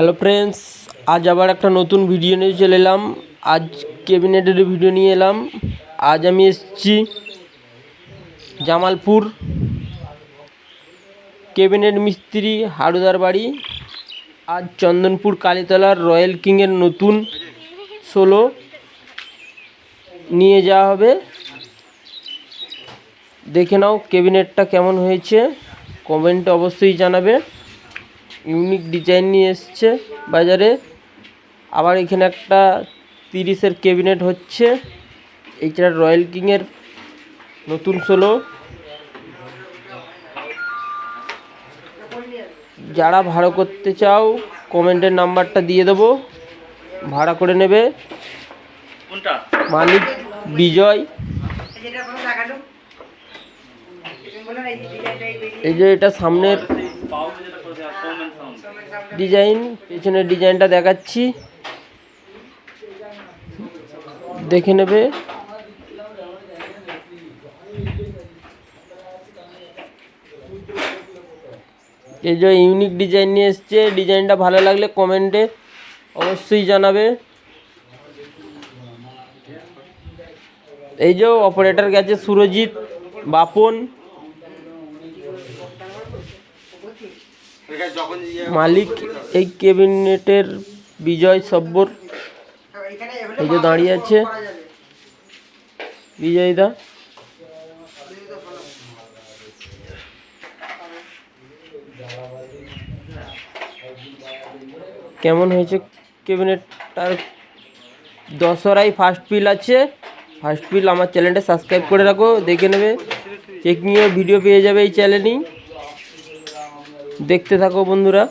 Hello friends, আজ আবার একটা নতুন ভিডিও নিয়ে চলে এলাম। আজ ক্যাবিনেটের ভিডিও নিয়ে এলাম। আজ আমি এসেছি জামালপুর ক্যাবিনেট মিস্ত্রি হাড়ুদার বাড়ি। আজ চন্দনপুর কালীতলার রয়্যাল কিংয়ের নতুন ষোলো নিয়ে যাওয়া হবে। দেখে নাও ক্যাবিনেটটা কেমন হয়েছে। কমেন্টে অবশ্যই জানাবে। ইউনিক ডিজাইন নিয়ে এসছে বাজারে। আবার এখানে একটা তিরিশের ক্যাবিনেট হচ্ছে। এইটা রয়্যাল কিংয়ের নতুন ষোলো যারা ভাড়া করতে চাও কমেন্টের নাম্বারটা দিয়ে দেবো। ভাড়া করে নেবে। মালিক বিজয়। এই যে এটা সামনের ডিজাইন, পেছনের ডিজাইনটা দেখাচ্ছি। দেখে নেবে। এই যে ইউনিক ডিজাইন নিয়ে এসছে। ডিজাইনটা ভালো লাগলে কমেন্টে অবশ্যই জানাবে। এই যে অপারেটর গেছে সুরজিৎ বাপন। মালিক এই ক্যাবিনেটের বিজয় সব্বর এই যে দাঁড়িয়ে আছে। বিজয় দা। কেমন হয়েছে ক্যাবিনেটটার দশরাই ফার্স্ট পিল আছে। ফার্স্ট পিল আমার চ্যানেলটা সাবস্ক্রাইব করে রাখো দেখে নেবে। চেকিংয়ে ভিডিও পেয়ে যাবে এই চ্যানেলেই দেখতে থাকো বন্ধুরা।